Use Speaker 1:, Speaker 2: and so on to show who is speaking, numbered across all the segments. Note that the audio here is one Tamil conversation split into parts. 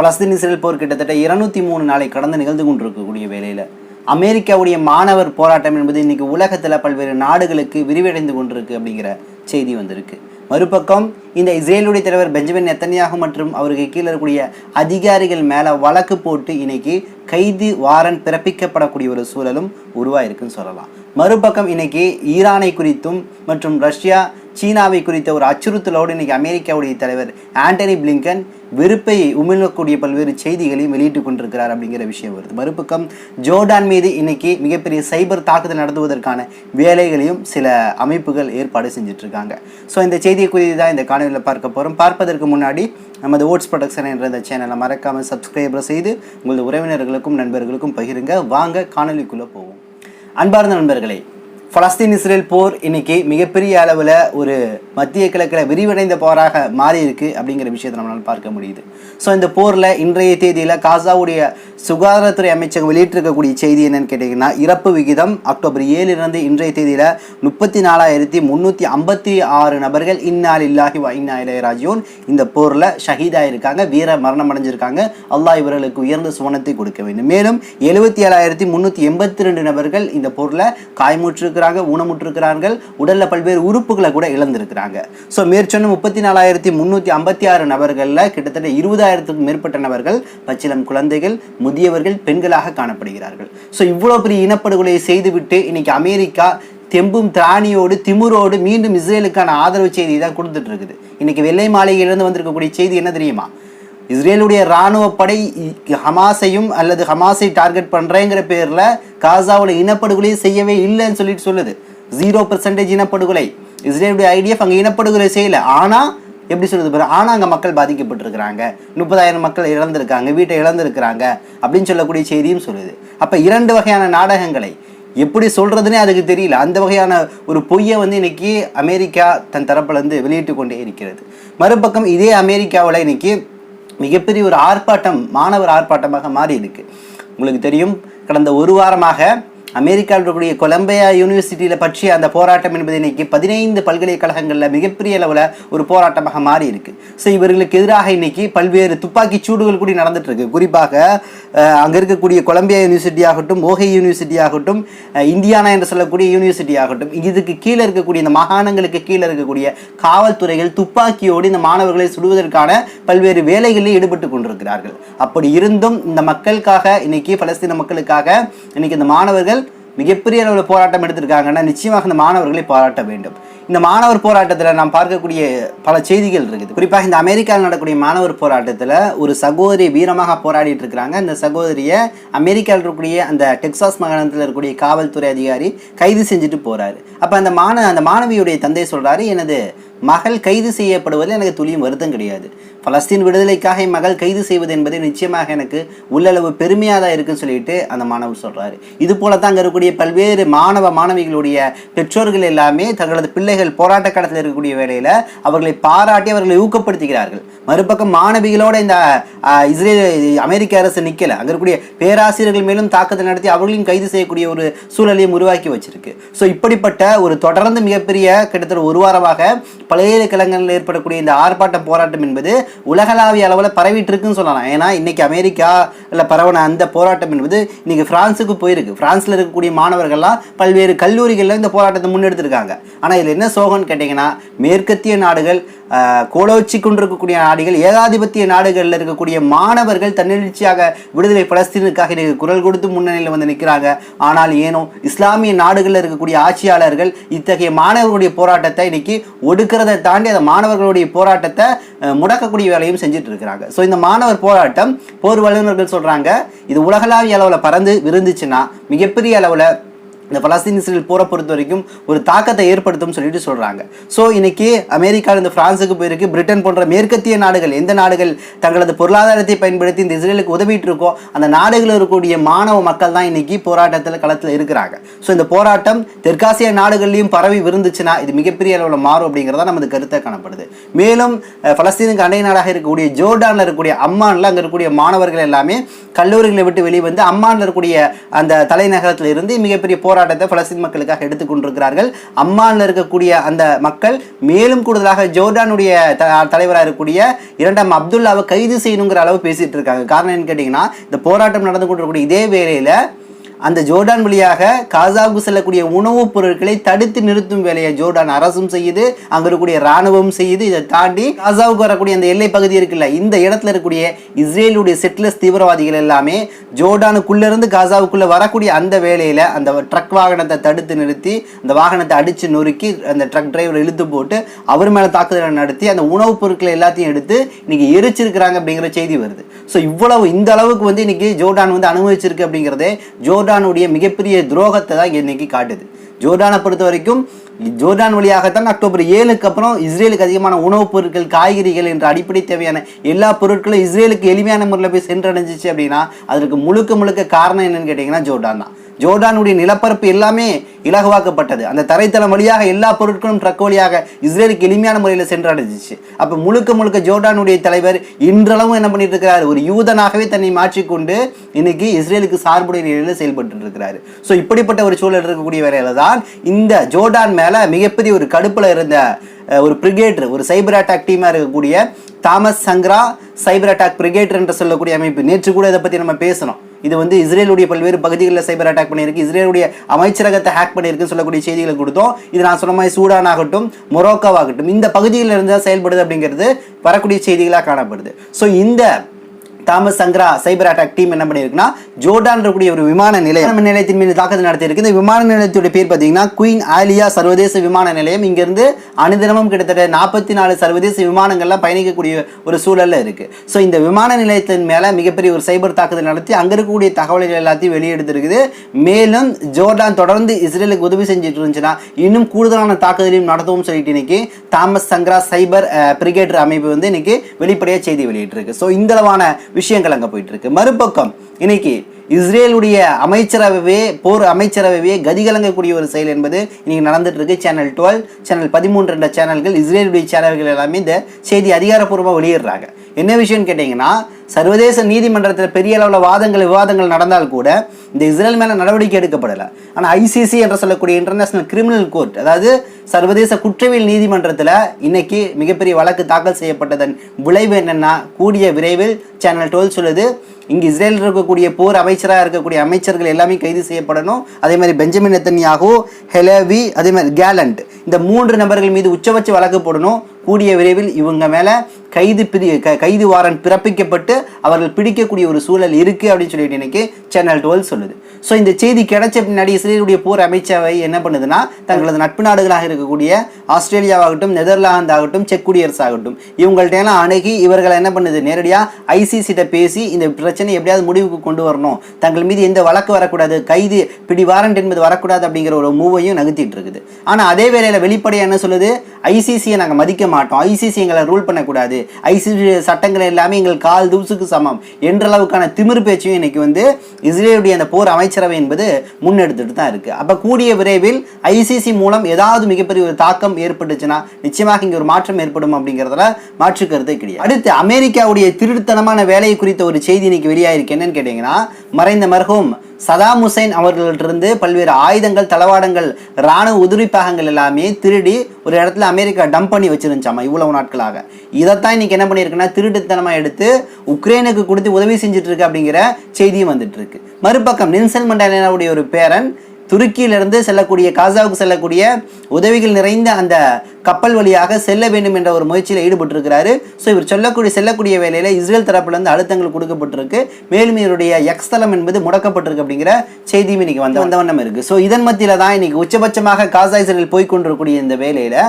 Speaker 1: பலஸ்தீன் இஸ்ரேல் போர் கிட்டத்தட்ட இருநூத்தி மூணு நாளை கடந்து நிகழ்ந்து கொண்டிருக்கக்கூடிய வேலையில் அமெரிக்காவுடைய மாணவர் போராட்டம் என்பது இன்னைக்கு உலகத்தில் பல்வேறு நாடுகளுக்கு விரிவடைந்து கொண்டிருக்கு அப்படிங்கிற செய்தி வந்திருக்கு. மறுபக்கம் இந்த இஸ்ரேலுடைய தலைவர் பெஞ்சமின் எத்தனையாக மற்றும் அவருக்கு கீழே இருக்கக்கூடிய அதிகாரிகள் மேலே வழக்கு போட்டு இன்னைக்கு கைது வாரன் பிறப்பிக்கப்படக்கூடிய ஒரு சூழலும் உருவாயிருக்குன்னு சொல்லலாம். மறுபக்கம் இன்னைக்கு ஈரானை குறித்தும் மற்றும் ரஷ்யா சீனாவை குறித்த ஒரு அச்சுறுத்தலோடு இன்னைக்கு அமெரிக்காவுடைய தலைவர் ஆண்டனி பிளிங்கன் வெறுப்பை உமிழக்கூடிய பல்வேறு செய்திகளையும் வெளியிட்டு கொண்டிருக்கிறார் அப்படிங்கிற விஷயம் வருது. மறுபக்கம் ஜோர்டான் மீது இன்னைக்கு மிகப்பெரிய சைபர் தாக்குதல் நடத்துவதற்கான வேலைகளையும் சில அமைப்புகள் ஏற்பாடு செஞ்சுட்டு இருக்காங்க ஸோ இந்த செய்தியை குறித்து தான் இந்த காணொலியில் பார்க்க போகிறோம் பார்ப்பதற்கு முன்னாடி நமது ஓட்ஸ் ப்ரொடக்ஷன் என்ற இந்த சேனலை மறக்காமல் சப்ஸ்கிரைபர் செய்து உங்களது உறவினர்களுக்கும் நண்பர்களுக்கும் பகிருங்க. வாங்க காணொலிக்குள்ளே போவோம். அன்பார்ந்த நண்பர்களே பலஸ்தீன் இஸ்ரேல் போர் இன்னைக்கு மிகப்பெரிய அளவில் ஒரு மத்திய கிழக்கில் விரிவடைந்த போராக மாறி இருக்கு அப்படிங்கிற விஷயத்தை நம்மளால் பார்க்க முடியுது. ஸோ இந்த போரில் இன்றைய தேதியில் காசாவுடைய சுகாதாரத்துறை அமைச்சகம் வெளியிட்டிருக்கக்கூடிய செய்தி என்னன்னு கேட்டிங்கன்னா இறப்பு விகிதம் அக்டோபர் ஏழிலிருந்து இன்றைய தேதியில் முப்பத்தி நாலாயிரத்தி முந்நூற்றி ஐம்பத்தி ஆறு நபர்கள் இன்னால் இல்லாஹி வ இளையராஜியோன் இந்த போரில் ஷஹீதாக இருக்காங்க வீர மரணம் அடைஞ்சிருக்காங்க அல்லாஹ் இவர்களுக்கு உயர்ந்த சுவனத்தை கொடுக்க வேண்டும். மேலும் எழுபத்தி ஏழாயிரத்தி முந்நூற்றி எண்பத்தி ரெண்டு நபர்கள் இந்த போரில் எதிராக ஊனமுற்றிருக்கிறார்கள். உடலில் பல்வேறு உறுப்புகளை கூட இழந்திருக்கிறாங்க. ஸோ மேற்சொன்ன முப்பத்தி நாலாயிரத்தி முந்நூற்றி ஐம்பத்தி ஆறு நபர்களில் கிட்டத்தட்ட இருபதாயிரத்துக்கும் மேற்பட்ட நபர்கள் பச்சிலம் குழந்தைகள் முதியவர்கள் பெண்களாக காணப்படுகிறார்கள். ஸோ இவ்வளோ பெரிய இனப்படுகொலையை செய்துவிட்டு இன்னைக்கு அமெரிக்கா தெம்பும் திராணியோடு திமுரோடு மீண்டும் இஸ்ரேலுக்கான ஆதரவு செய்தி தான் கொடுத்துட்டு இருக்குது. இன்னைக்கு வெள்ளை மாளிகையிலிருந்து வந்திருக்கக்கூடிய செய்தி என்ன தெரியுமா? இஸ்ரேலுடைய இராணுவ படை ஹமாஸையும் அல்லது ஹமாஸை டார்கெட் பண்ணுறேங்கிற பேரில் காசாவில் இனப்படுகொலை செய்யவே இல்லைன்னு சொல்லிட்டு சொல்லுது. ஜீரோ பர்சன்டேஜ் இனப்படுகொலை. இஸ்ரேலுடைய ஐடிஎஃப் அங்கே இனப்படுகொலை செய்யலை. ஆனால் எப்படி சொல்கிறது பாரு? ஆனால் அங்கே மக்கள் பாதிக்கப்பட்டிருக்கிறாங்க. முப்பதாயிரம் மக்கள் இழந்திருக்காங்க வீட்டை இழந்திருக்கிறாங்க அப்படின்னு சொல்லக்கூடிய செய்தியும் சொல்லுது. அப்போ இரண்டு வகையான நாடகங்களை. எப்படி சொல்கிறதுனே அதுக்கு தெரியல. அந்த வகையான ஒரு பொய்யை வந்து இன்றைக்கி அமெரிக்கா தன் தரப்புலேருந்து வெளியிட்டு கொண்டே இருக்கிறது. மறுபக்கம் இதே அமெரிக்காவில் இன்றைக்கி மிகப்பெரிய ஒரு ஆர்ப்பாட்டம் மாணவர் ஆர்ப்பாட்டமாக மாறி இருக்கு உங்களுக்கு தெரியும் கடந்த ஒரு வாரமாக அமெரிக்காவில் இருக்கக்கூடிய கொலம்பியா யூனிவர்சிட்டியில் பற்றிய அந்த போராட்டம் என்பது இன்னைக்கு பதினைந்து பல்கலைக்கழகங்களில் மிகப்பெரிய அளவில் ஒரு போராட்டமாக மாறி இருக்கு. ஸோ இவர்களுக்கு எதிராக இன்னைக்கு பல்வேறு துப்பாக்கி சூடுகள் கூட நடந்துட்டு இருக்கு. குறிப்பாக அங்கே அங்க இருக்கக்கூடிய கொலம்பியா யூனிவர்சிட்டி ஆகட்டும் ஓஹை யூனிவர்சிட்டி ஆகட்டும் இந்தியானா என்று சொல்லக்கூடிய யூனிவர்சிட்டி ஆகட்டும் இதுக்கு கீழே இருக்கக்கூடிய இந்த மாகாணங்களுக்கு கீழே இருக்கக்கூடிய காவல்துறைகள் துப்பாக்கியோடு இந்த மாணவர்களை சுடுவதற்கான பல்வேறு வேலைகளில் ஈடுபட்டு கொண்டிருக்கிறார்கள். அப்படி இருந்தும் இந்த மக்களுக்காக இன்னைக்கு பலஸ்தீன மக்களுக்காக இன்னைக்கு இந்த மாணவர்கள் மிகப்பெரிய அளவில் போராட்டம் எடுத்திருக்காங்கன்னா நிச்சயமாக இந்த மாணவர்களை பாராட்ட வேண்டும். இந்த மாணவர் போராட்டத்தில் நாம் பார்க்கக்கூடிய பல செய்திகள் இருக்குது. குறிப்பாக இந்த அமெரிக்காவில் நடக்கூடிய மாணவர் போராட்டத்தில் ஒரு சகோதரி வீரமாக போராடிட்டு இருக்கிறாங்க இந்த சகோதரியை அமெரிக்காவில் இருக்கக்கூடிய அந்த டெக்சாஸ் மாகாணத்தில் இருக்கக்கூடிய காவல்துறை அதிகாரி கைது செஞ்சுட்டு போகிறாரு அப்போ அந்த மாண அந்த மாணவியுடைய தந்தை சொல்கிறாரு எனது மகள் கைது செய்யப்படுவதில் எனக்கு துளியும் வருத்தம் கிடையாது. பலஸ்தீன் விடுதலைக்காக என் மகள் கைது செய்வது என்பது நிச்சயமாக எனக்கு உள்ளளவு பெருமையாக தான் இருக்குன்னு சொல்லிட்டு அந்த மாணவர் சொல்கிறாரு இது போல தான் அங்கே இருக்கக்கூடிய பல்வேறு மாணவ மாணவிகளுடைய பெற்றோர்கள் எல்லாமே தங்களது பிள்ளைகள் போராட்ட கடத்தில் இருக்கக்கூடிய வேளையில் அவர்களை பாராட்டி அவர்களை ஊக்கப்படுத்துகிறார்கள். மறுபக்கம் மாணவிகளோட இந்த இஸ்ரேல் அமெரிக்க அரசு நிற்கலை அங்க இருக்கக்கூடிய பேராசிரியர்கள் மேலும் தாக்கத்தை நடத்தி அவர்களையும் கைது செய்யக்கூடிய ஒரு சூழலையும் உருவாக்கி வச்சிருக்கு. ஸோ இப்படிப்பட்ட ஒரு தொடர்ந்து மிகப்பெரிய கிட்டத்தட்ட ஒரு வாரமாக பல்கலைக்கழகங்களில் ஏற்படக்கூடிய இந்த ஆர்ப்பாட்ட போராட்டம் என்பது உலகளாவிய அளவில் பரவிட்டு இருக்குன்னு சொல்லலாம். ஏன்னா இன்னைக்கு அமெரிக்காவில் பரவன அந்த போராட்டம் என்பது இன்னைக்கு ஃப்ரான்ஸுக்கு போயிருக்கு. ஃப்ரான்ஸில் இருக்கக்கூடிய மாணவர்கள்லாம் பல்வேறு கல்லூரிகளில் இந்த போராட்டத்தை முன்னெடுத்திருக்காங்க. ஆனால் இதில் என்ன சோகம்னு கேட்டிங்கன்னா மேற்கத்திய நாடுகள் கோலோச்சி கொண்டிருக்கக்கூடிய நாடுகள் ஏகாதிபத்திய நாடுகளில் இருக்கக்கூடிய மாணவர்கள் தன்னெழுச்சியாக விடுதலை பலஸ்தீனுக்காக இன்றைக்கு குரல் கொடுத்து முன்னணியில் வந்து நிற்கிறாங்க ஆனால் ஏனோ இஸ்லாமிய நாடுகளில் இருக்கக்கூடிய ஆட்சியாளர்கள் இத்தகைய மாணவர்களுடைய போராட்டத்தை இன்னைக்கு ஒடுக்கிறதை தாண்டி அந்த மாணவர்களுடைய போராட்டத்தை முடக்கக்கூடிய வேலையும் செஞ்சுட்டு இருக்கிறாங்க. ஸோ இந்த மாணவர் போராட்டம் போர் வல்லுநர்கள் சொல்கிறாங்க இது உலகளாவிய அளவில் பறந்து விருந்துச்சுன்னா மிகப்பெரிய அளவில் இந்த பலஸ்தீன் இஸ்ரேல் போரை பொறுத்த வரைக்கும் ஒரு தாக்கத்தை ஏற்படுத்தும் சொல்லிட்டு சொல்றாங்க. ஸோ இன்னைக்கு அமெரிக்கா இந்த ஃப்ரான்ஸுக்கு போயிருக்கு. பிரிட்டன் போன்ற மேற்கத்திய நாடுகள் எந்த நாடுகள் தங்களது பொருளாதாரத்தை பயன்படுத்தி இந்த இஸ்ரேலுக்கு உதவிட்டு இருக்கோ அந்த நாடுகளில் இருக்கக்கூடிய மாணவ மக்கள் தான் இன்னைக்கு போராட்டத்தில் களத்தில் இருக்கிறாங்க. ஸோ இந்த போராட்டம் தெற்காசிய நாடுகள்லையும் பரவி விருந்துச்சுன்னா இது மிகப்பெரிய அளவில் மாறும் அப்படிங்கிறதா நமது கருத்தை காணப்படுது. மேலும் பலஸ்தீனுக்கு அண்டை நாடாக இருக்கக்கூடிய ஜோர்டானில் இருக்கக்கூடிய அம்மானில் அங்கே இருக்கக்கூடிய மாணவர்கள் எல்லாமே கல்லூரிகளை விட்டு வெளியே வந்து அம்மானில் இருக்கக்கூடிய அந்த தலைநகரத்தில் இருந்து மிகப்பெரிய போராட்டத்தை பலஸ்தீன் மக்களுக்காக எடுத்துக்கொண்டிருக்கிறார்கள். அம்மானில் இருக்கக்கூடிய அந்த மக்கள் மேலும் கூடுதலாக ஜோர்டானுடைய தலைவராக இருக்கக்கூடிய இரண்டாம் அப்துல்லாவை கைது செய்யணுங்கிற அளவு பேசிட்டு இருக்காங்க. காரணம் என்ன கேட்டிங்கன்னா இந்த போராட்டம் நடந்து கொண்டிருக்கக்கூடிய இதே வேளையில் அந்த ஜோர்டான் வழியாக காசாவுக்கு செல்லக்கூடிய உணவுப் பொருட்களை தடுத்து நிறுத்தும் வேலையை ஜோர்டான் அரசும் செய்யுது. அங்க இருக்கக்கூடிய ராணுவம் செய்யுது. இதை தாண்டி காசாவுக்கு வரக்கூடிய அந்த எல்லை பகுதி இருக்குல்ல இந்த இடத்துல இருக்கக்கூடிய இஸ்ரேலுடைய செட்லஸ் தீவிரவாதிகள் எல்லாமே ஜோர்டானுக்குள்ள இருந்து காசாவுக்குள்ள வரக்கூடிய அந்த வேலையில அந்த ட்ரக் வாகனத்தை தடுத்து நிறுத்தி அந்த வாகனத்தை அடிச்சு நொறுக்கி அந்த ட்ரக் டிரைவர் இழுத்து போட்டு அவர் மேல தாக்குதலை நடத்தி அந்த உணவுப் பொருட்களை எல்லாத்தையும் எடுத்து இன்னைக்கு எரிச்சிருக்கிறாங்க அப்படிங்கிற செய்தி வருது. ஸோ இவ்வளவு இந்த அளவுக்கு வந்து இன்னைக்கு ஜோர்டான் வந்து அனுபவிச்சிருக்கு அப்படிங்கிறதே ஜோர்டானுடைய மிகப்பெரிய துரோகத்தை தான் இன்னைக்கு காட்டுது. ஜோர்டானை பொறுத்த வரைக்கும் ஜோர்டான் வழியாகத்தான் அக்டோபர் ஏழுக்கு அப்புறம் இஸ்ரேலுக்கு அதிகமான உணவுப் பொருட்கள் காய்கறிகள் என்ற அடிப்படை தேவையான எல்லா பொருட்களும் இஸ்ரேலுக்கு எளிமையான முறையில் போய் சென்றடைஞ்சிச்சு அப்படின்னா அதற்கு முழுக்க முழுக்க காரணம் என்னன்னு கேட்டிங்கன்னா ஜோர்டான் தான். ஜோர்டானுடைய நிலப்பரப்பு எல்லாமே இலகுவாக்கப்பட்டது. அந்த தரைத்தளம் வழியாக எல்லா பொருட்களும் ட்ரக் வழியாக இஸ்ரேலுக்கு எளிமையான முறையில் சென்றடைஞ்சிச்சு. அப்போ முழுக்க முழுக்க ஜோர்டானுடைய தலைவர் இன்றளவும் என்ன பண்ணிட்டு இருக்கிறார் ஒரு யூதனாகவே தன்னை மாற்றிக்கொண்டு இன்னைக்கு இஸ்ரேலுக்கு சார்புடைய நிலையில் செயல்பட்டு இருக்கிறாரு ஸோ இப்படிப்பட்ட ஒரு சூழல் இருக்கக்கூடிய வேலையில தான் இந்த ஜோர்டான் மேல மிகப்பெரிய ஒரு கடுப்புல இருந்த ஒரு பிரிகேட்டர் ஒரு சைபர் அட்டாக் டீமாக இருக்கக்கூடிய தாமஸ் சங்ரா சைபர் அட்டாக் பிரிகேட்ரு என்று சொல்லக்கூடிய அமைப்பு. நேற்று கூட இதை பற்றி நம்ம பேசணும் இது வந்து இஸ்ரேலுடைய பல்வேறு பகுதிகளில் சைபர் அட்டாக் பண்ணியிருக்கு. இஸ்ரேலுடைய அமைச்சரகத்தை ஹேக் பண்ணியிருக்குன்னு சொல்லக்கூடிய செய்திகளை கொடுத்தோம். இது நான் சொன்ன மாதிரி சூடான் ஆகட்டும் மொரோக்கோவாகட்டும் இந்த பகுதிகளில் இருந்தால் தான் செயல்படுது அப்படிங்கிறது வரக்கூடிய செய்திகளாக காணப்படுது. ஸோ இந்த Thomas Sankara cyber attack team என்ன பண்ணியிருக்குன்னா ஜோர்டான் இருக்கக்கூடிய ஒரு விமான நிலையம் நிலையத்தின் மீது தாக்குதல் நடத்தியிருக்கு. இந்த விமான நிலையத்துடைய பேர் பார்த்தீங்கன்னா குயின் ஆலியா சர்வதேச விமான நிலையம். இங்கிருந்து அனுதினமும் கிட்டத்தட்ட நாற்பத்தி நாலு சர்வதேச விமானங்கள்லாம் பயணிக்கக்கூடிய ஒரு சூழல்ல இருக்கு. ஸோ இந்த விமான நிலையத்தின் மேல மிகப்பெரிய ஒரு சைபர் தாக்குதல் நடத்தி அங்க இருக்கக்கூடிய தகவல்கள் எல்லாத்தையும் வெளியெடுத்திருக்குது. மேலும் ஜோர்டான் தொடர்ந்து இஸ்ரேலுக்கு உதவி செஞ்சுட்டு இருந்துச்சுன்னா இன்னும் கூடுதலான தாக்குதலையும் நடத்தவும் சொல்லிட்டு இன்னைக்கு தாமஸ் சங்கரா சைபர் பிரிகேட்டர் அமைப்பு வந்து இன்னைக்கு வெளிப்படையாக செய்தி வெளியிட்டிருக்கு. ஸோ இந்த அளவான விஷயங்கள் அங்கே போயிட்டு இருக்கு. மறுபக்கம் இன்னைக்கு இஸ்ரேலுடைய அமைச்சரவையே போர் அமைச்சரவையே கதிகலங்கக்கூடிய ஒரு செயல் என்பது இன்னைக்கு நடந்துட்டு இருக்கு சேனல் டுவெல் சேனல் பதிமூன்று என்ற சேனல்கள் இஸ்ரேலுடைய சேனல்கள் எல்லாமே இந்த செய்தி அதிகாரப்பூர்வமாக வெளியிடுறாங்க. என்ன விஷயம்னு கேட்டிங்கன்னா சர்வதேச நீதிமன்றத்தில் பெரிய அளவில் வாதங்கள் விவாதங்கள் நடந்தால் கூட இந்த இஸ்ரேல் மேலே நடவடிக்கை எடுக்கப்படலை. ஆனால் ஐசிசி என்று சொல்லக்கூடிய இன்டர்நேஷனல் கிரிமினல் கோர்ட் அதாவது சர்வதேச குற்றவியல் நீதிமன்றத்தில் இன்னைக்கு மிகப்பெரிய வழக்கு தாக்கல் செய்யப்பட்டதன் விளைவு என்னென்னா கூடிய விரைவில் சேனல் டுவெல் சொல்லுது இங்கு இஸ்ரேலில் இருக்கக்கூடிய போர் அமைச்சராக இருக்கக்கூடிய அமைச்சர்கள் எல்லாமே கைது செய்யப்படணும். அதே மாதிரி பெஞ்சமின் நெத்தன்யாகு ஹெலவி அதே மாதிரி கேலண்ட். இந்த மூன்று நபர்கள் மீது உச்சபட்ச வழக்கு போடணும். கூடிய விரைவில் இவங்க மேலே கைது பிரி க- கைது வாரண்ட் பிறப்பிக்கப்பட்டு அவர்கள் பிடிக்கக்கூடிய ஒரு சூழல் இருக்குது அப்படின்னு சொல்லிட்டு எனக்கு சேனல் டுவெல் சொல்லுது. ஸோ இந்த செய்தி கிடைச்ச பின்னாடி இஸ்ரேலுடைய போர் அமைச்சரவை என்ன பண்ணுதுன்னா தங்களது நட்பு நாடுகளாக இருக்கக்கூடிய ஆஸ்திரேலியாவாகட்டும் நெதர்லாந்து ஆகட்டும் செக் குடியரசு ஆகட்டும் இவங்கள்ட்ட எல்லாம் அணுகி இவர்களை என்ன பண்ணுது? நேரடியாக ஐசிசிட்ட பேசி இந்த பிரச்சனை எப்படியாவது முடிவுக்கு கொண்டு வரணும். தங்கள் மீது எந்த வழக்கு வரக்கூடாது கைது பிடி வாரண்ட் என்பது வரக்கூடாது அப்படிங்கிற ஒரு மூவையும் நகர்த்திட்டு இருக்குது. ஆனால் அதே வேளையில் வெளிப்படையாக என்ன சொல்லுது? ஐசிசியை நாங்கள் மதிக்க மாட்டோம். ஐசிசி எங்களை ரூல் பண்ணக்கூடாது. ஐசிசி சட்டங்கள் எல்லாமே எங்கள் கால் தூசுக்கு சமம் என்ற அளவுக்கான திமிரு பேச்சையும் இன்னைக்கு வந்து இஸ்ரேலுடைய அந்த போர் அமைச்சரவை என்பது முன்னெடுத்துட்டு தான் இருக்குது அப்போ கூடிய விரைவில் ஐசிசி மூலம் ஏதாவது மிகப்பெரிய ஒரு தாக்கம் ஏற்பட்டுச்சுன்னா நிச்சயமாக இங்கே ஒரு மாற்றம் ஏற்படும் அப்படிங்கிறதுல மாற்று கருத்தை கிடையாது. அடுத்து அமெரிக்காவுடைய திருடுத்தனமான வேலை குறித்த ஒரு செய்தி இன்னைக்கு வெளியாயிருக்கு. என்னன்னு கேட்டீங்கன்னா மறைந்த மர்ஹூம் சதாம் ஹுசைன் அவர்களிட்டிருந்து பல்வேறு ஆயுதங்கள் தளவாடங்கள் இராணுவ உதிரி பாகங்கள் எல்லாமே திருடி ஒரு இடத்துல அமெரிக்கா டம்ப் பண்ணி வச்சிருந்துச்சாமா இவ்வளவு நாட்களாக. இதைத்தான் இன்னைக்கு என்ன பண்ணியிருக்குன்னா திருட்டுத்தனமாக எடுத்து உக்ரைனுக்கு கொடுத்து உதவி செஞ்சுட்டு இருக்கு அப்படிங்கிற செய்தியும் வந்துட்டு இருக்கு மறுபக்கம் நெல்சன் மண்டேலாவுடைய ஒரு பேரன் துருக்கியிலிருந்து செல்லக்கூடிய காசாவுக்கு செல்லக்கூடிய உதவிகள் நிறைந்த அந்த கப்பல் வழியாக செல்ல வேண்டும் என்ற ஒரு முயற்சியில் ஈடுபட்டிருக்கிறாரு. ஸோ இவர் சொல்லக்கூடிய செல்லக்கூடிய வேலையில் இஸ்ரேல் தரப்புலேருந்து அழுத்தங்கள் கொடுக்கப்பட்டிருக்கு. மேலும் இவருடைய எக்ஸ்தலம் என்பது முடக்கப்பட்டிருக்கு அப்படிங்கிற செய்தியும் இன்னைக்கு வந்த வந்த வண்ணம் இருக்குது ஸோ இதன் மத்தியில் தான் இன்னைக்கு உச்சபட்சமாக காசா இஸ்ரேல் போய்கொண்டிருக்கக்கூடிய இந்த வேலையில்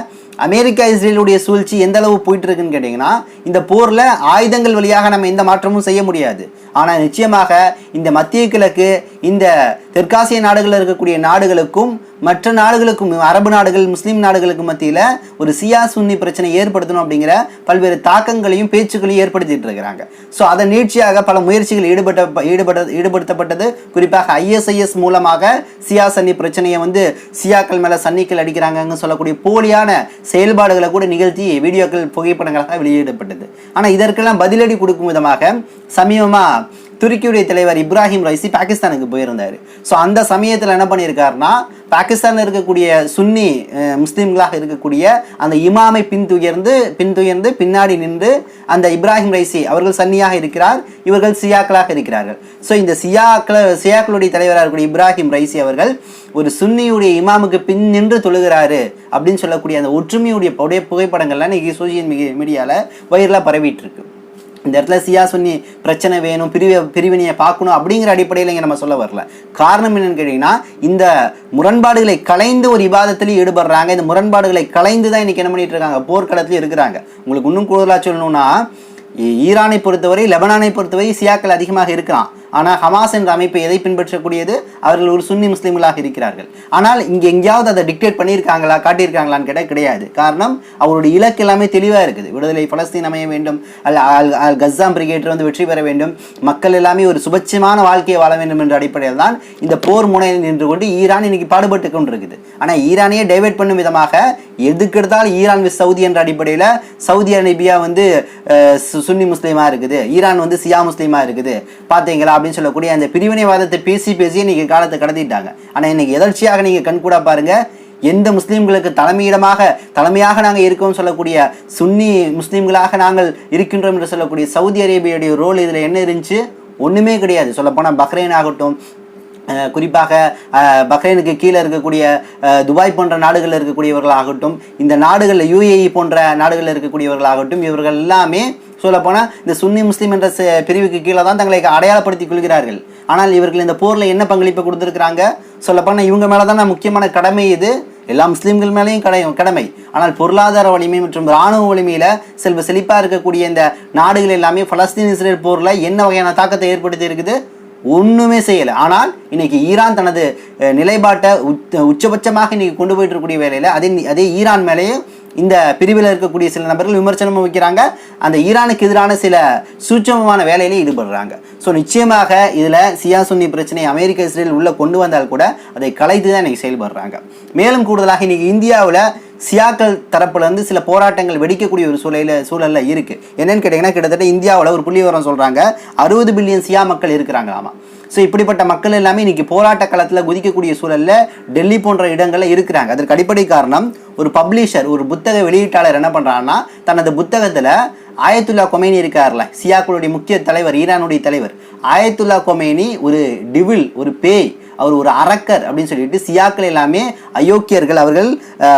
Speaker 1: அமெரிக்கா இஸ்ரேலுடைய சூழ்ச்சி எந்த அளவு போயிட்டு இருக்குன்னு கேட்டிங்கன்னா இந்த போரில் ஆயுதங்கள் வழியாக நம்ம எந்த மாற்றமும் செய்ய முடியாது. ஆனால் நிச்சயமாக இந்த மத்திய கிழக்கு இந்த தெற்காசிய நாடுகளில் இருக்கக்கூடிய நாடுகளுக்கும் மற்ற நாடுகளுக்கும் அரபு நாடுகள் முஸ்லீம் நாடுகளுக்கு மத்தியில் ஒரு சியா சுன்னி பிரச்சனை ஏற்படுத்தணும் அப்படிங்கிற பல்வேறு தாக்கங்களையும் பேச்சுக்களையும் ஏற்படுத்திட்டு இருக்கிறாங்க. ஸோ அதன் நீட்சியாக பல முயற்சிகள் ஈடுபட்ட ஈடுபட்ட ஈடுபடுத்தப்பட்டது. குறிப்பாக ஐஎஸ்ஐஎஸ் மூலமாக சியா சன்னி பிரச்சனையை வந்து சியாக்கள் மேலே சன்னிக்கள் அடிக்கிறாங்கன்னு சொல்லக்கூடிய போலியான செயல்பாடுகளை கூட நிகழ்த்தி வீடியோக்கள் புகைப்படங்களாக வெளியிடப்பட்டது. ஆனால் இதற்கெல்லாம் பதிலடி கொடுக்கும் விதமாக சமீபமாக துருக்கியுடைய தலைவர் இப்ராஹிம் ரைசி பாகிஸ்தானுக்கு போயிருந்தார். ஸோ அந்த சமயத்தில் என்ன பண்ணியிருக்காருன்னா பாகிஸ்தானில் இருக்கக்கூடிய சுன்னி முஸ்லீம்களாக இருக்கக்கூடிய அந்த இமாமை பின்துயர்ந்து பின்துயர்ந்து பின்னாடி நின்று அந்த இப்ராஹிம் ரைசி அவர்கள் சன்னியாக இருக்கிறார் இவர்கள் சியாக்களாக இருக்கிறார்கள். ஸோ இந்த சியாக்கள சியாக்களுடைய தலைவராக இருக்கக்கூடிய இப்ராஹிம் ரைசி அவர்கள் ஒரு சுன்னியுடைய இமாமுக்கு பின் நின்று தொழுகிறாரு அப்படின்னு சொல்லக்கூடிய அந்த ஒற்றுமையுடைய புகைப்படங்கள்லாம் இன்னைக்கு சோசியல் மீடியாவில் வைரலாக பரவிட்டு இருக்கு. இந்த இடத்துல சியா சுன்னி பிரச்சனை வேணும் பிரிவு பிரிவினையை பார்க்கணும் அப்படிங்கிற அடிப்படையில் இங்கே நம்ம சொல்ல வரல. காரணம் என்னன்னு கேட்டிங்கன்னா இந்த முரண்பாடுகளை கலைந்து ஒரு விவாதத்திலையும் ஈடுபடுறாங்க. இந்த முரண்பாடுகளை கலைந்து தான் இன்றைக்கி என்ன பண்ணிட்டு இருக்காங்க? போர்க்களத்தில் இருக்கிறாங்க. உங்களுக்கு இன்னும் கூடுதலாக சொல்லணும்னா ஈரானை பொறுத்தவரை லெபனானை பொறுத்தவரை சியாக்கள் அதிகமாக இருக்கிறான். ஆனால் ஹமாஸ் என்ற அமைப்பு எதை பின்பற்றக்கூடியது? அவர்கள் ஒரு சுன்னி முஸ்லீம்களாக இருக்கிறார்கள். ஆனால் இங்கே எங்கேயாவது அதை டிக்டேட் பண்ணியிருக்காங்களா காட்டியிருக்காங்களான்னு கேட்டால் கிடையாது. காரணம் அவருடைய இலக்கு எல்லாமே தெளிவாக இருக்குது. விடுதலை பலஸ்தீன் அமைய வேண்டும் அல் அல் அல் கஸ்ஸாம் பிரிகேட்டர் வந்து வெற்றி பெற வேண்டும் மக்கள் எல்லாமே ஒரு சுபட்சமான வாழ்க்கையை வாழ வேண்டும் என்ற அடிப்படையில் தான் இந்த போர் முனையில் நின்று கொண்டு ஈரான் இன்னைக்கு பாடுபட்டு கொண்டிருக்குது. ஆனால் ஈரானையே டைவெர்ட் பண்ணும் விதமாக எதுக்கெடுத்தாலும் ஈரான் வித் சவுதி என்ற அடிப்படையில் சவுதி அரேபியா வந்து சுன்னி முஸ்லீமாக இருக்குது. ஈரான் வந்து சியா முஸ்லீமாக இருக்குது. பார்த்தீங்களா? அப்படின்னு சொல்லக்கூடிய அந்த பிரிவினைவாதத்தை பேசி பேசி இன்றைக்கி காலத்தை கடத்திட்டாங்க. ஆனால் இன்றைக்கி எதர்ச்சியாக நீங்கள் கண்கூடா பாருங்கள் எந்த முஸ்லீம்களுக்கு தலைமையிடமாக தலைமையாக நாங்கள் இருக்கோம் சொல்லக்கூடிய சுன்னி முஸ்லீம்களாக நாங்கள் இருக்கின்றோம் என்று சொல்லக்கூடிய சவுதி அரேபியாவுடைய ரோல் இதில் என்ன இருந்துச்சு? ஒன்றுமே கிடையாது. சொல்லப்போனால் பஹ்ரைன் ஆகட்டும் குறிப்பாக பஹ்ரைனுக்கு கீழே இருக்கக்கூடிய துபாய் போன்ற நாடுகளில் இருக்கக்கூடியவர்களாகட்டும் இந்த நாடுகளில் யூஏஇ போன்ற நாடுகளில் இருக்கக்கூடியவர்களாகட்டும் இவர்கள் எல்லாமே சொல்லப்போனால் இந்த சுன்னி முஸ்லீம் என்ற ச- பிரிவுக்கு கீழே தான் தங்களை அடையாளப்படுத்திக் கொள்கிறார்கள். ஆனால் இவர்கள் இந்த போரில் என்ன பங்களிப்பு கொடுத்துருக்குறாங்க? சொல்லப்போனால் இவங்க மேலே தான் முக்கியமான கடமை இது. எல்லா முஸ்லீம்கள் மேலேயும் கடை கடமை. ஆனால் பொருளாதார வலிமை மற்றும் இராணுவ வலிமையில் செல்வ செழிப்பாக இருக்கக்கூடிய இந்த நாடுகள் எல்லாமே பலஸ்தீன் இஸ்ரேல் போரில் என்ன வகையான தாக்கத்தை ஏற்படுத்தி இருக்குது? ஒன்றுமே செய்யலை. ஆனால் இன்னைக்கு ஈரான் தனது நிலைப்பாட்டை உச்ச உச்சபட்சமாக இன்னைக்கு கொண்டு போயிட்டு இருக்கக்கூடிய வேலையில் அதே அதே ஈரான் மேலேயே இந்த பிரிவில் இருக்கக்கூடிய சில நபர்கள் விமர்சனமும் வைக்கிறாங்க. அந்த ஈரானுக்கு எதிரான சில சூட்சமமான வேலையில ஈடுபடுறாங்க. ஸோ நிச்சயமாக இதில் சியா சுன்னி பிரச்சனை அமெரிக்க இஸ்ரேல் உள்ளே கொண்டு வந்தால் கூட அதை கலைத்து தான் இன்றைக்கி செயல்படுறாங்க. மேலும் கூடுதலாக இன்றைக்கி இந்தியாவில் சியாக்கள் தரப்புலேருந்து சில போராட்டங்கள் வெடிக்கக்கூடிய ஒரு சூழலில் சூழலில் இருக்குது என்னென்னு கேட்டிங்கன்னா கிட்டத்தட்ட இந்தியாவில் ஒரு புள்ளி விவரம் அறுபது பில்லியன் சியா மக்கள் இருக்கிறாங்க ஆமாம் ஸோ இப்படிப்பட்ட மக்கள் எல்லாமே இன்னைக்கு போராட்ட களத்தில் குதிக்கக்கூடிய சூழலில் டெல்லி போன்ற இடங்களில் இருக்கிறாங்க. அதற்கு அடிப்படை காரணம் ஒரு பப்ளிஷர் ஒரு புத்தக வெளியீட்டாளர் என்ன பண்றாங்கன்னா தனது புத்தகத்தில் ஆயத்துல்லா கொமேனி இருக்கார்ல சியாக்களுடைய முக்கிய தலைவர் ஈரானுடைய தலைவர். ஆயத்துல்லா கொமேனி ஒரு டிவில் ஒரு பேய் அவர் ஒரு அரக்கர் அப்படின்னு சொல்லிட்டு சியாக்கள் எல்லாமே அயோக்கியர்கள் அவர்கள்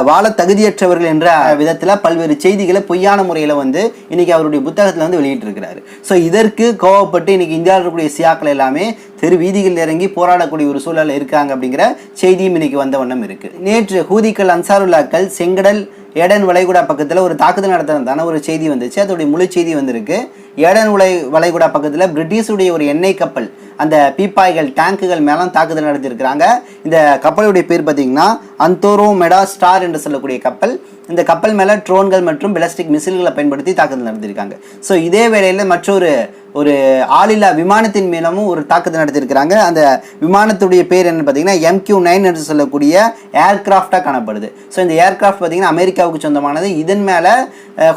Speaker 1: வாழ தகுதியற்றவர்கள் என்ற விதத்தில் பல்வேறு செய்திகளை பொய்யான முறையில் வந்து இன்னைக்கு அவருடைய புத்தகத்தில் வந்து வெளியிட்டிருக்கிறாரு. ஸோ இதற்கு கோவப்பட்டு இன்னைக்கு இந்தியாவில் இருக்கக்கூடிய சியாக்கள் எல்லாமே தெரு வீதிகளில் இறங்கி போராடக்கூடிய ஒரு சூழலில் இருக்காங்க அப்படிங்கிற செய்தியும் இன்னைக்கு வந்த வண்ணம் இருக்குது நேற்று ஹூதிக்கள் அன்சாருல்லாக்கள் செங்கடல் ஏடன் வளைகுடா பக்கத்தில் ஒரு தாக்குதல் நடத்தினதான ஒரு செய்தி வந்துச்சு. அதோடைய முழு செய்தி வந்திருக்கு. ஏடன் வளை வளைகுடா பக்கத்தில் பிரிட்டிஷுடைய ஒரு எண்ணெய் கப்பல் அந்த பீப்பாய்கள் டேங்குகள் மேலாம் தாக்குதல் நடத்தியிருக்கிறாங்க. இந்த கப்பலுடைய பேர் பார்த்தீங்கன்னா அந்தோரோ மெடா ஸ்டார் என்று சொல்லக்கூடிய கப்பல். இந்த கப்பல் மேலே ட்ரோன்கள் மற்றும் பிளாஸ்டிக் மிசில்களை பயன்படுத்தி தாக்குதல் நடத்தியிருக்காங்க. ஸோ இதே வேளையில் மற்றொரு ஒரு ஆளில்லா விமானத்தின் மேலமும் ஒரு தாக்குதல் நடத்தியிருக்கிறாங்க. அந்த விமானத்துடைய பேர் என்ன பார்த்தீங்கன்னா எம்கியூ நைன் என்று சொல்லக்கூடிய ஏர்கிராஃப்டாக காணப்படுது. ஸோ இந்த ஏர்கிராஃப்ட் பார்த்தீங்கன்னா அமெரிக்காவுக்கு சொந்தமானது. இதன் மேலே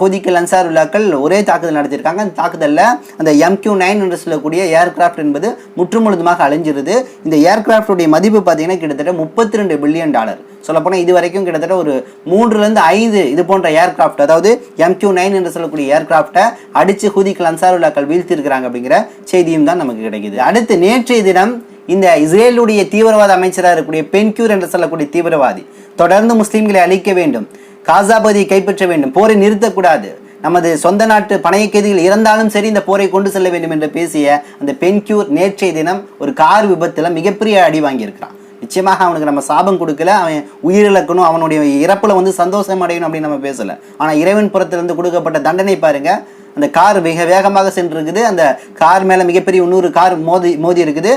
Speaker 1: ஹொதிக்கு லன்சார் விழாக்கள் ஒரே தாக்குதல் நடத்தியிருக்காங்க. அந்த தாக்குதலில் அந்த எம்கியூ நைன் என்று சொல்லக்கூடிய ஏர்கிராஃப்ட் என்பது முற்றுமுழுதுமாக அழிஞ்சிருது. இந்த ஏர்கிராஃப்டுடைய மதிப்பு பார்த்தீங்கன்னா கிட்டத்தட்ட முப்பத்தி ரெண்டு பில்லியன் டாலர் சொல்லப்போனால் இது வரைக்கும் கிட்டத்தட்ட ஒரு மூன்றுலேருந்து ஐந்து இது போன்ற ஏர்கிராஃப்ட் அதாவது எம்கியூ நைன் என்று சொல்லக்கூடிய ஏர்கிராஃப்டை அடித்து ஹூதிக்கல் லன்சாருல்லாக்கள் வீழ்த்திருக்கிறாங்க அப்படிங்கிற செய்தியும் தான் நமக்கு கிடைக்குது. அடுத்து நேற்றைய தினம் இந்த இஸ்ரேலுடைய தீவிரவாத அமைச்சராக இருக்கக்கூடிய பென்க்யூர் என்று சொல்லக்கூடிய தீவிரவாதி தொடர்ந்து முஸ்லீம்களை அழிக்க வேண்டும் காசா பகுதியை கைப்பற்ற வேண்டும் போரை நிறுத்தக்கூடாது நமது சொந்த நாட்டு பணைய கைதிகள் இறந்தாலும் சரி இந்த போரை கொண்டு செல்ல வேண்டும் என்று பேசிய அந்த பென்கியூர் நேற்றைய தினம் ஒரு கார் விபத்தில் மிகப்பெரிய அடி வாங்கியிருக்கிறான். நிச்சயமாக அவனுக்கு நம்ம சாபம் கொடுக்கல அவன் உயிரிழக்கணும் அவனுடைய இறப்பில் வந்து சந்தோஷம் அடையணும் அப்படின்னு நம்ம பேசலை. ஆனால் இறைவன் புறத்திலிருந்து கொடுக்கப்பட்ட தண்டனை பாருங்க. அந்த கார் மிக வேகமாக சென்று இருக்குது அந்த கார் மேலே மிகப்பெரிய இன்னொரு கார் மோதி மோதி இருக்குது.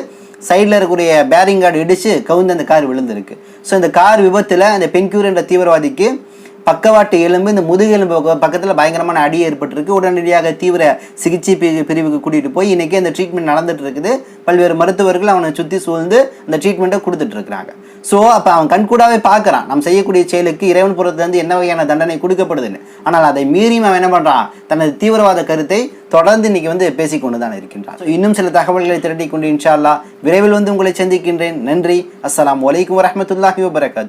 Speaker 1: சைடில் இருக்கக்கூடிய பேரிங் கார்டு இடித்து கவுந்து அந்த கார் விழுந்திருக்கு. ஸோ இந்த கார் விபத்தில் அந்த பென்கியூர் என்ற தீவிரவாதிக்கு பக்கவாட்டு எலும்பு இந்த முதுகெலும்பு பக்கத்தில் பயங்கரமான அடி ஏற்பட்டிருக்கு. உடனடியாக தீவிர சிகிச்சை பிரிவு பிரிவுக்கு கூட்டிகிட்டு போய் இன்றைக்கே அந்த ட்ரீட்மெண்ட் நடந்துட்டு இருக்குது பல்வேறு மருத்துவர்கள் அவனை சுற்றி சூழ்ந்து அந்த ட்ரீட்மெண்ட்டை கொடுத்துட்ருக்குறாங்க ஸோ அப்போ அவன் கண்கூடாவே பார்க்குறான். நம்ம செய்யக்கூடிய செயலுக்கு இறைவன் புறத்துலேருந்து என்ன வகையான தண்டனை கொடுக்கப்படுதுன்னு. ஆனால் அதை மீறி அவன் என்ன பண்ணுறான் தனது தீவிரவாத கருத்தை தொடர்ந்து இன்னைக்கு வந்து பேசிக்கொண்டு தான் இருக்கின்றான். ஸோ இன்னும் சில தகவல்களை திரட்டி கொண்டு இன்ஷா அல்லா விரைவில் வந்து உங்களை சந்திக்கின்றேன். நன்றி. அஸ்லாம் வலைக்கம் வரமத்துல்லாஹி வபரகாத்.